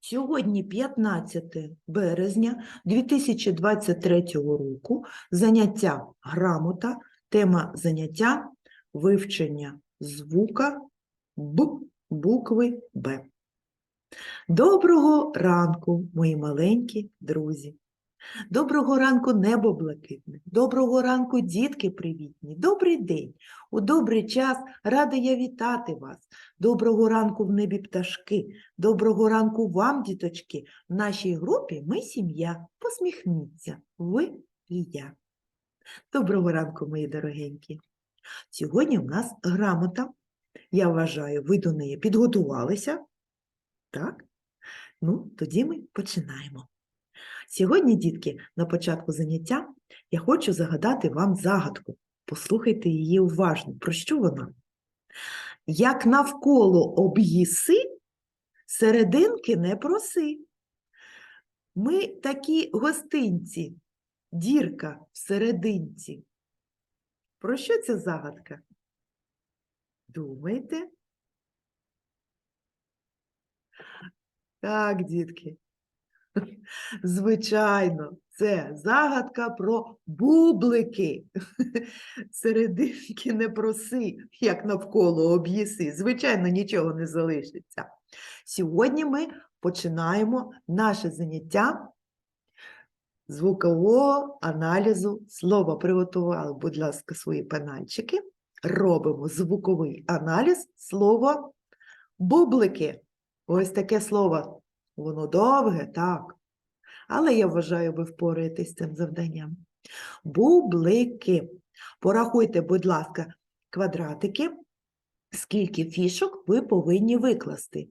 Сьогодні 15 березня 2023 року. Заняття грамота, тема заняття вивчення звука Б букви Б. Доброго ранку, мої маленькі друзі. Доброго ранку, небо блакитне. Доброго ранку, дітки привітні. Добрий день. У добрий час рада я вітати вас. Доброго ранку в небі пташки. Доброго ранку вам, діточки. В нашій групі ми сім'я. Посміхніться, ви і я. Доброго ранку, мої дорогенькі. Сьогодні в нас грамота. Я вважаю, ви до неї підготувалися. Так? Ну, тоді ми починаємо. Сьогодні, дітки, на початку заняття я хочу загадати вам загадку. Послухайте її уважно. Про що вона? Як навколо об'їси, серединки не проси. Ми такі гостинці, дірка в серединці. Про що ця загадка? Думаєте? Так, дітки. Звичайно, це загадка про бублики. Серединки не проси, як навколо об'їси. Звичайно, нічого не залишиться. Сьогодні ми починаємо наше заняття звукового аналізу слова. Приготували, будь ласка, свої пенальчики. Робимо звуковий аналіз слова бублики. Ось таке слово. Воно довге, так. Але я вважаю, ви впораєтесь з цим завданням. Бублики. Порахуйте, будь ласка, квадратики, скільки фішок ви повинні викласти.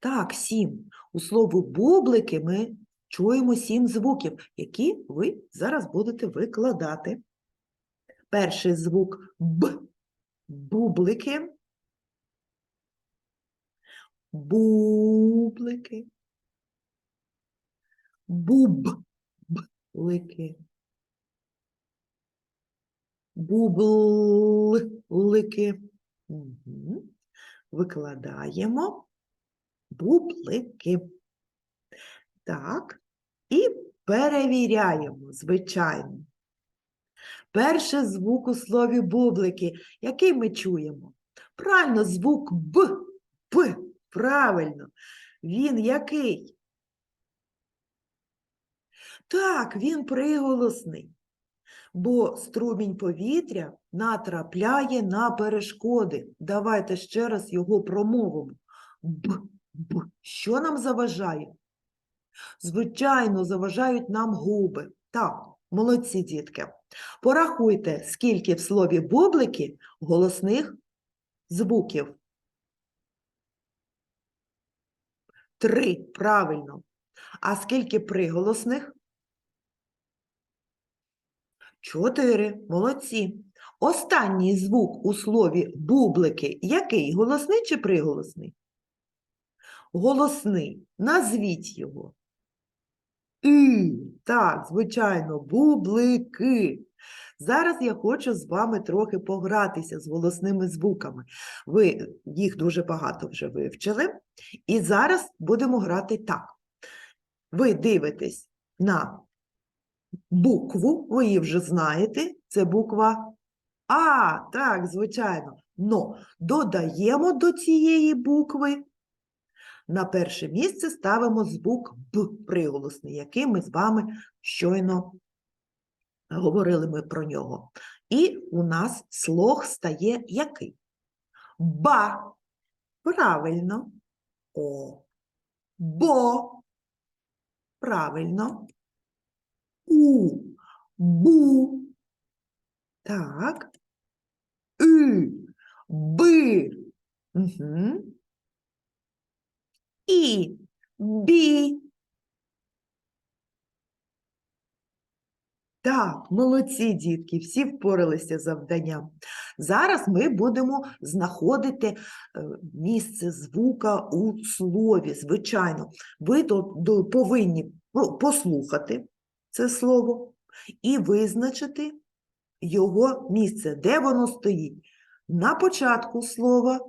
Так, сім. У слові бублики ми чуємо сім звуків, які ви зараз будете викладати. Перший звук Б. Бублики. Бублики. Бублики. Бублики. Угу. Викладаємо бублики. Так. І перевіряємо, звичайно. Перший звук у слові бублики, який ми чуємо? Правильно, звук Б. П. Правильно. Він який? Так, він приголосний, бо струмінь повітря натрапляє на перешкоди. Давайте ще раз його промовимо. Б, б. Що нам заважає? Звичайно, заважають нам губи. Так, молодці дітки. Порахуйте, скільки в слові бублики голосних звуків. Три, правильно. А скільки приголосних? Чотири. Молодці. Останній звук у слові бублики який? Голосний чи приголосний? Голосний. Назвіть його. І. Так, звичайно, бублики. Зараз я хочу з вами трохи погратися з голосними звуками. Ви їх дуже багато вже вивчили. І зараз будемо грати так. Ви дивитесь на букву, ви її вже знаєте, це буква А, так, звичайно. Но додаємо до цієї букви, на перше місце ставимо звук Б приголосний, який ми з вами щойно говорили ми про нього. І у нас слог стає який? Ба. Правильно. О. Бо. Правильно. У. Бу. Так. И. Би. Угу. І. Бі. Так, молодці, дітки, всі впоралися з завданням. Зараз ми будемо знаходити е, місце звука у слові. Звичайно, ви повинні послухати це слово і визначити його місце, де воно стоїть. На початку слова,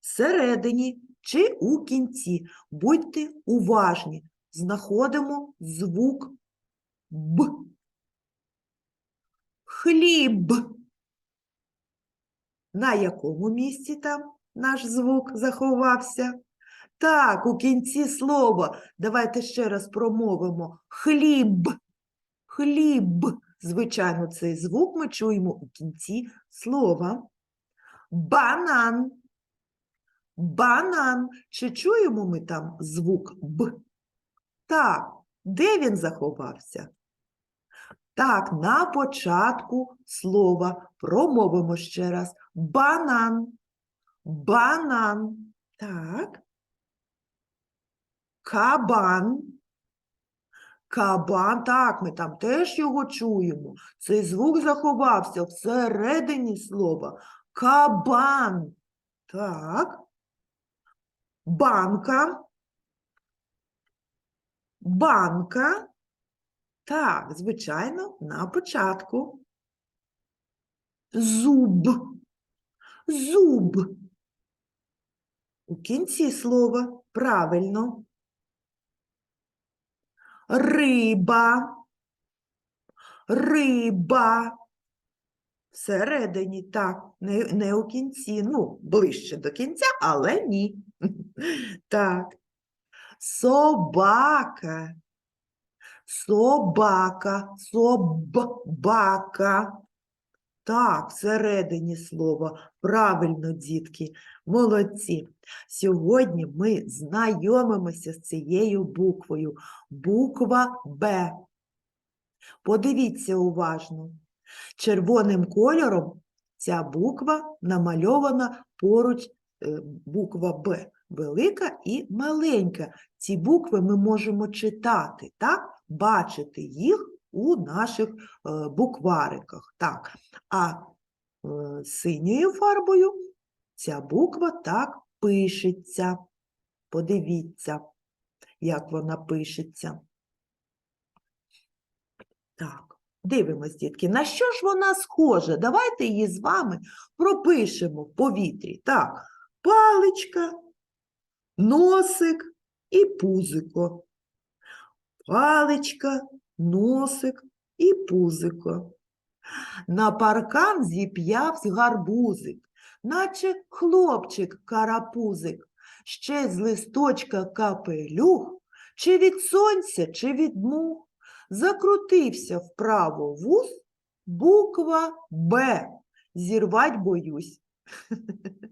всередині чи у кінці. Будьте уважні. Знаходимо звук Б. Хліб. На якому місці там наш звук заховався? Так, у кінці слова. Давайте ще раз промовимо. Хліб. Хліб. Звичайно, цей звук ми чуємо у кінці слова. Банан. Банан. Чи чуємо ми там звук Б? Так, де він заховався? Так, на початку слова промовимо ще раз. Банан. Банан. Так. Кабан. Кабан, так, ми там теж його чуємо. Цей звук заховався всередині слова. Кабан. Так. Банка. Банка. Так, звичайно, на початку. Зуб. Зуб. У кінці слова. Правильно. Риба. Риба. Всередині, так, не, не у кінці, ну, ближче до кінця, але ні. Так. Собака. Собака, собака. Так, всередині слова. Правильно, дітки, молодці. Сьогодні ми знайомимося з цією буквою. Буква Б. Подивіться уважно. Червоним кольором ця буква намальована поруч е, буква Б. Велика і маленька. Ці букви ми можемо читати, так? Бачити їх у наших е, буквариках. Так. А е, синьою фарбою ця буква так пишеться. Подивіться, як вона пишеться. Так, дивимось, дітки, на що ж вона схожа? Давайте її з вами пропишемо в повітрі. Так, паличка, носик і пузико. Паличка, носик і пузико. На паркан зіп'явсь гарбузик, наче хлопчик карапузик, ще з листочка капелюх, чи від сонця, чи від мух. Закрутився вправо вуз, буква Б. Зірвать боюсь.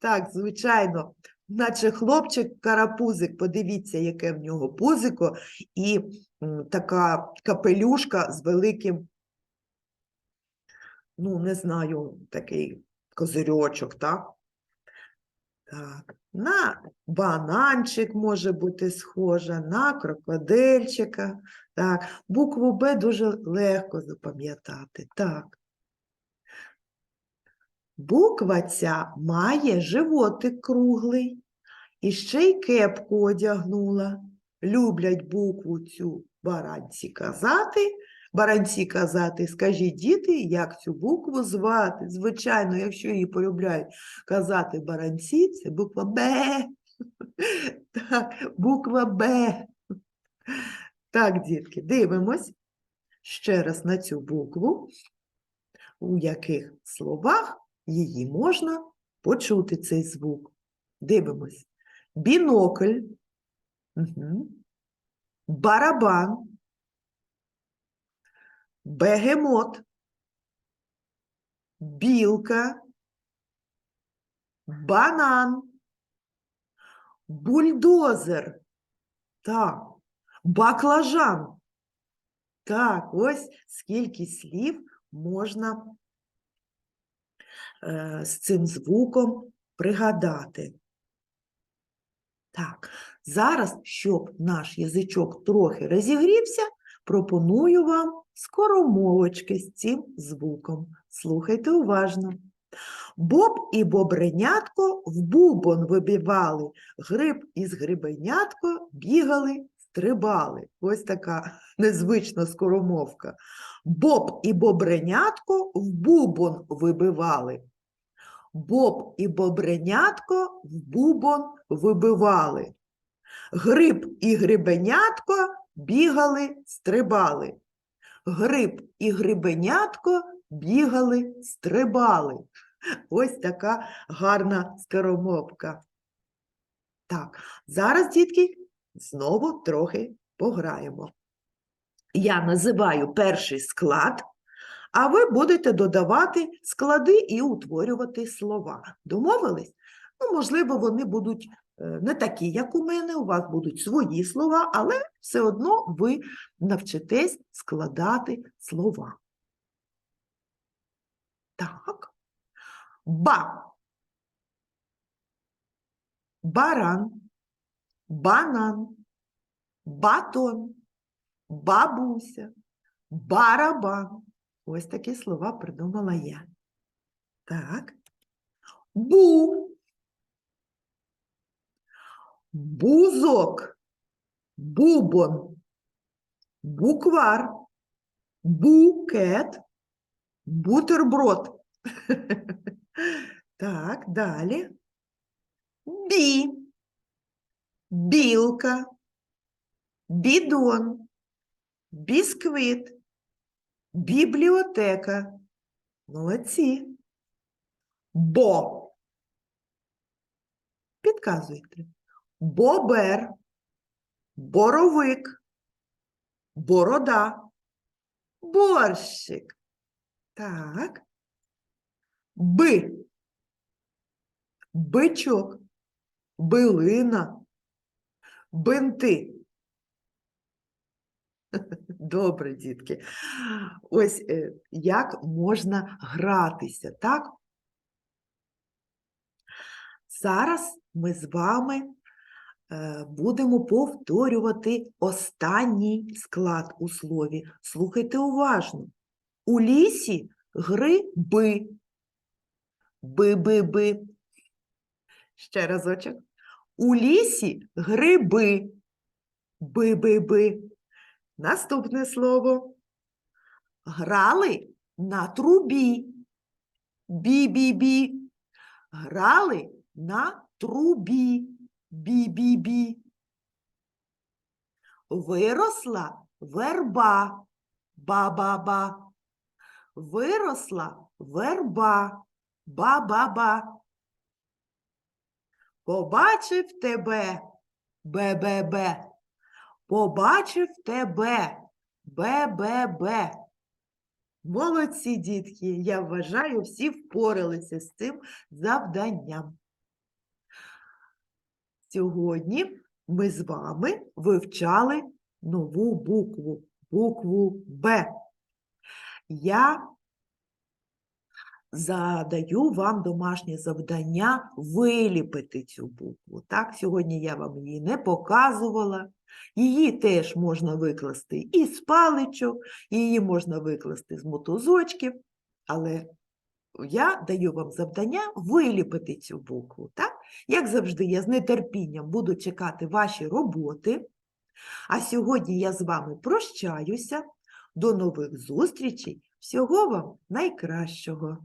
Так, звичайно, наче хлопчик карапузик, подивіться, яке в нього пузико, і така капелюшка з великим, ну, не знаю, такий козирьочок, так? Так, на бананчик може бути схожа, на крокодильчика. Так, букву Б дуже легко запам'ятати. Так. Буква ця має животик круглий і ще й кепку одягнула. Люблять букву цю баранці казати. Баранці казати, скажіть, діти, як цю букву звати? Звичайно, якщо її полюбляють казати баранці, це буква Б. Так, буква Б. Так, дітки, дивимось ще раз на цю букву, у яких словах її можна почути цей звук. Дивимось. Бінокль, угу. барабан, бегемот, білка, банан, бульдозер, так, баклажан. Так, ось скільки слів можна з цим звуком пригадати. Так, зараз, щоб наш язичок трохи розігрівся, пропоную вам скоромовочки з цим звуком. Слухайте уважно. Боб і бобренятко в бубон вибивали, гриб із грибенятко бігали, стрибали. Ось така незвична скоромовка. Боб і бобренятко в бубон вибивали. Боб і бобренятко в бубон вибивали. Гриб і грибенятко бігали, стрибали. Гриб і грибенятко бігали, стрибали. Ось така гарна скоромовка. Так, зараз, дітки, знову трохи пограємо. Я називаю перший склад, а ви будете додавати склади і утворювати слова. Домовились? Ну, можливо, вони будуть е, не такі, як у мене, у вас будуть свої слова, але все одно ви навчитесь складати слова. Так. Ба. Баран. Банан. Батон. Бабуся. Барабан. Ось такі слова придумала я. Так. Бу. Бузок. Бубон. Буквар. Букет. Бутерброд. Так, далі. Бі. Білка. Бідон. Бісквіт. Бібліотека. Молодці. Бо. Підказуйте. Бобер. Боровик. Борода. Борщик. Так. Би. Бичок. Билина. Бинти. Добре, дітки. Ось е, як можна гратися, так? Зараз ми з вами е, будемо повторювати останній склад у слові. Слухайте уважно. У лісі гриби. Би-би-би. Ще разочок. У лісі гриби. Би-би-би. Наступне слово. Грали на трубі. Бі-бі-бі. Грали на трубі. Бі-бі-бі. Виросла верба. Ба-ба-ба. Виросла верба. Ба-ба-ба. Побачив тебе. Бе-бе-бе. Побачив тебе. Бе-бе-бе. Молодці, дітки, я вважаю, всі впоралися з цим завданням. Сьогодні ми з вами вивчали нову букву, букву Б. Я задаю вам домашнє завдання виліпити цю букву. Так, сьогодні я вам її не показувала. Її теж можна викласти із паличок, її можна викласти з мотузочків, але я даю вам завдання виліпити цю букву. Так? Як завжди, я з нетерпінням буду чекати ваші роботи. А сьогодні я з вами прощаюся. До нових зустрічей. Всього вам найкращого!